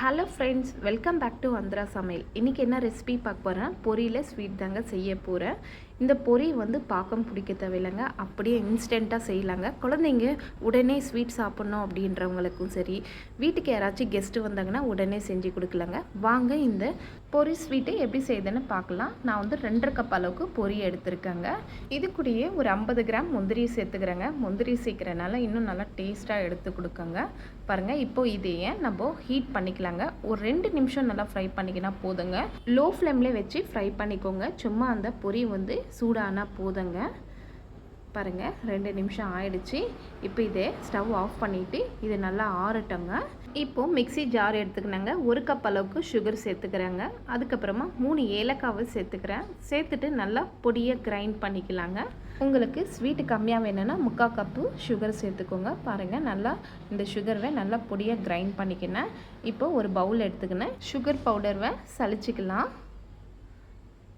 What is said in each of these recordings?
Hello friends welcome back to வந்திரா சமையல் இன்றைக்கி என்ன ரெசிபி பார்க்க போகிறேன் பொரியல ஸ்வீட் தாங்க செய்ய போகிறேன் இந்த பொரி வந்து பாக்கம் பிடிக்க தேவையில்லைங்க. அப்படியே இன்ஸ்டண்ட்டாக செய்யலாங்க. குழந்தைங்க உடனே ஸ்வீட் சாப்பிட்ணும் அப்படின்றவங்களுக்கும் சரி வீட்டுக்கு யாராச்சும் கெஸ்ட்டு வந்தாங்கன்னா உடனே செஞ்சு கொடுக்கலாங்க. வாங்க இந்த பொரி ஸ்வீட்டை எப்படி செய்யுதுன்னு பார்க்கலாம். நான் வந்து ரெண்டரை கப் அளவுக்கு பொறி எடுத்திருக்கேங்க. இது கூடயே ஒரு ஐம்பது கிராம் முந்திரி சேர்த்துக்கிறேங்க. முந்திரி சேர்க்குறனால இன்னும் நல்லா டேஸ்ட்டாக எடுத்து கொடுக்கங்க. பாருங்கள் இப்போ இதையே நம்ம ஹீட் பண்ணிக்கலாங்க. ஒரு ரெண்டு நிமிஷம் நல்லா ஃப்ரை பண்ணிக்கினா போதுங்க. லோ ஃப்ளேம்லேயே வச்சு ஃப்ரை பண்ணிக்கோங்க. சும்மா அந்த பொறி வந்து சூடானா போதுங்க. பாருங்கள் ரெண்டு நிமிஷம் ஆயிடுச்சு. இப்போ இதே ஸ்டவ் ஆஃப் பண்ணிவிட்டு இது நல்லா ஆறட்டங்க. இப்போது மிக்ஸி ஜார் எடுத்துக்கினாங்க ஒரு கப் அளவுக்கு சுகர் சேர்த்துக்கிறேங்க. அதுக்கப்புறமா மூணு ஏலக்காவை சேர்த்துக்கிறேன். சேர்த்துட்டு நல்லா பொடியை கிரைண்ட் பண்ணிக்கலாங்க. உங்களுக்கு ஸ்வீட்டு கம்மியாக வேணும்னா முக்கால் கப்பு சுகர் சேர்த்துக்கோங்க. பாருங்கள் நல்லா இந்த சுகர்வை நல்லா பொடியாக கிரைண்ட் பண்ணிக்கினேன் இப்போ ஒரு பவுல் எடுத்துக்கினேன் சுகர் பவுடர்வை சளிச்சிக்கலாம்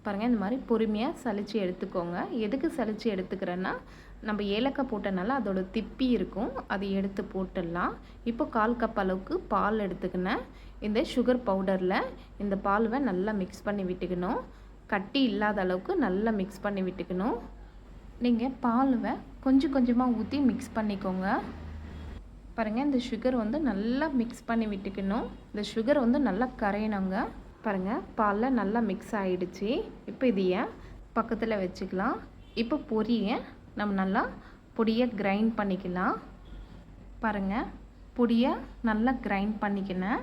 பாருங்கள் இந்த மாதிரி பொறுமையாக சளிச்சு எடுத்துக்கோங்க. எதுக்கு சளிச்சு எடுத்துக்கிறேன்னா நம்ம ஏலக்காய் போட்டனால அதோட திப்பி இருக்கும். அதை எடுத்து போட்டுடலாம். இப்போ கால் கப் அளவுக்கு பால் எடுத்துக்கினேன். இந்த சுகர் பவுடரில் இந்த பால்வை நல்லா மிக்ஸ் பண்ணி விட்டுக்கணும். கட்டி இல்லாத அளவுக்கு நல்லா மிக்ஸ் பண்ணி விட்டுக்கணும். நீங்கள் பாலுவை கொஞ்சம் கொஞ்சமாக ஊற்றி மிக்ஸ் பண்ணிக்கோங்க. பாருங்கள் இந்த சுகர் வந்து நல்லா மிக்ஸ் பண்ணி விட்டுக்கணும். இந்த சுகர் வந்து நல்லா கரையணுங்க. பாருங்கள் பாலில் நல்லா மிக்ஸ் ஆகிடுச்சு இப்போ இதையை பக்கத்தில் வச்சுக்கலாம். இப்போ பொரியை நம்ம நல்லா பொடியை கிரைண்ட் பண்ணிக்கலாம். பாருங்கள் பொடியை நல்லா கிரைண்ட் பண்ணிக்கினேன்.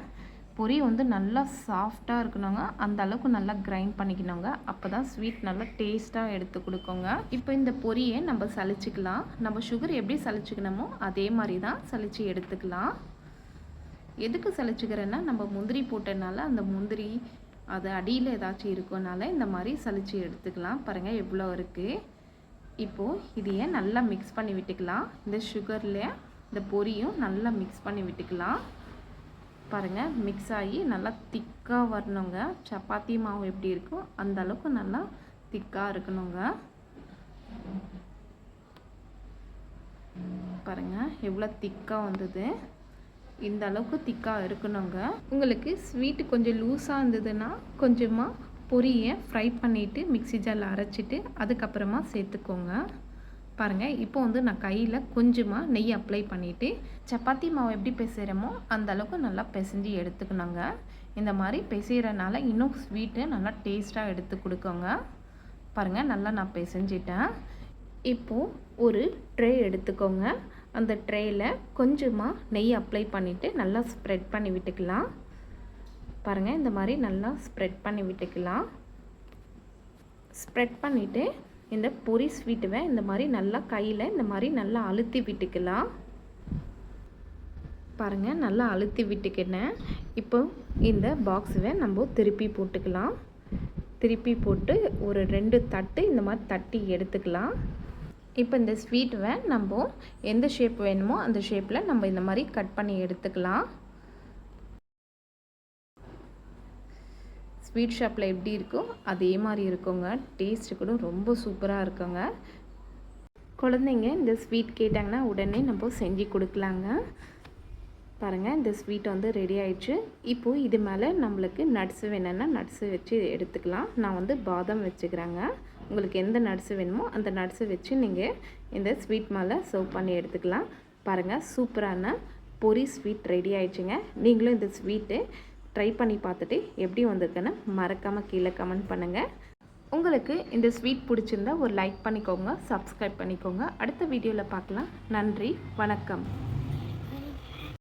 பொரி வந்து நல்லா சாஃப்டாக இருக்கணுங்க. அந்த அளவுக்கு நல்லா கிரைண்ட் பண்ணிக்கணுங்க அப்போ தான் ஸ்வீட் நல்லா டேஸ்ட்டாக எடுத்து கொடுக்குங்க. இப்போ இந்த பொரியை நம்ம சளிச்சிக்கலாம் நம்ம சுகர் எப்படி சளிச்சிக்கணுமோ அதே மாதிரி தான் சளிச்சு எடுத்துக்கலாம். எதுக்கு சளிச்சுக்கிறேன்னா நம்ம முந்திரி போட்டனால அந்த முந்திரி அது அடியில் ஏதாச்சும் இருக்கனால இந்த மாதிரி சளிச்சு எடுத்துக்கலாம். பாருங்கள் எவ்வளோ இருக்குது இப்போது இதையே நல்லா மிக்ஸ் பண்ணி விட்டுக்கலாம். இந்த சுகரில் இந்த பொரியும் நல்லா மிக்ஸ் பண்ணி விட்டுக்கலாம். பாருங்கள் மிக்ஸ் ஆகி நல்லா திக்காக வரணுங்க. சப்பாத்தி மாவு எப்படி இருக்கும் அந்த அளவுக்கு நல்லா திக்காக இருக்கணுங்க. பாருங்கள் எவ்வளோ திக்காக வந்தது. இந்த அளவுக்கு திக்காக இருக்கணுங்க. உங்களுக்கு ஸ்வீட்டு கொஞ்சம் லூஸாக இருந்ததுன்னா கொஞ்சமாக பொரியை ஃப்ரை பண்ணிவிட்டு மிக்சி ஜாரில் அரைச்சிட்டு அதுக்கப்புறமா சேர்த்துக்கோங்க. பாருங்கள் இப்போ வந்து நான் கையில் கொஞ்சமாக நெய் அப்ளை பண்ணிவிட்டு சப்பாத்தி மாவு எப்படி பிசைகிறோமோ அந்த அளவுக்கு நல்லா பிசைஞ்சு எடுத்துக்கணுங்க. இந்த மாதிரி பிசைகிறனால இன்னும் ஸ்வீட்டு நல்லா டேஸ்ட்டாக எடுத்து கொடுக்கோங்க. பாருங்கள் நல்லா நான் பிசைஞ்சிட்டேன். இப்போது ஒரு ட்ரே எடுத்துக்கோங்க. அந்த ட்ரேயில் கொஞ்சமாக நெய் அப்ளை பண்ணிவிட்டு நல்லா ஸ்ப்ரெட் பண்ணி விட்டுக்கலாம். பாருங்கள் இந்த மாதிரி நல்லா ஸ்ப்ரெட் பண்ணி விட்டுக்கலாம். ஸ்ப்ரெட் பண்ணிவிட்டு இந்த பொரி ஸ்வீட்டுவை இந்த மாதிரி நல்லா கையில் இந்த மாதிரி நல்லா அழுத்தி விட்டுக்கலாம். பாருங்கள் நல்லா அழுத்தி விட்டுக்கினேன். இப்போ இந்த பாக்ஸுவை நம்ம திருப்பி போட்டுக்கலாம். திருப்பி போட்டு ஒரு ரெண்டு தட்டு இந்த மாதிரி தட்டி எடுத்துக்கலாம். இப்போ இந்த ஸ்வீட்டுவை நம்ம எந்த ஷேப் வேணுமோ அந்த ஷேப்பில் நம்ம இந்த மாதிரி கட் பண்ணி எடுத்துக்கலாம். ஸ்வீட் ஷாப்பில் எப்படி இருக்கோ அதே மாதிரி இருக்குங்க. டேஸ்ட்டு கூட ரொம்ப சூப்பராக இருக்குங்க. குழந்தைங்க இந்த ஸ்வீட் கேட்டாங்கன்னா உடனே நம்ம செஞ்சு கொடுக்கலாங்க. பாருங்கள் இந்த ஸ்வீட் வந்து ரெடி ஆயிடுச்சு. இப்போது இது மேலே நம்மளுக்கு நட்ஸு வேணும்னா நட்ஸு வச்சு எடுத்துக்கலாம். நான் வந்து பாதாம் வச்சுக்கிறேங்க. உங்களுக்கு எந்த நட்ஸு வேணுமோ அந்த நட்ஸை வச்சு நீங்கள் இந்த ஸ்வீட் மாலை சர்வ் பண்ணி எடுத்துக்கலாம். பாருங்கள் சூப்பரான பொரி ஸ்வீட் ரெடி ஆயிடுச்சுங்க. நீங்களும் இந்த ஸ்வீட்டு ட்ரை பண்ணி பார்த்துட்டு எப்படி வந்திருக்குன்னு மறக்காமல் கீழே கமெண்ட் பண்ணுங்கள் உங்களுக்கு இந்த ஸ்வீட் பிடிச்சிருந்தா ஒரு லைக் பண்ணிக்கோங்க சப்ஸ்கிரைப் பண்ணிக்கோங்க. அடுத்த வீடியோவில் பார்க்கலாம். நன்றி வணக்கம்.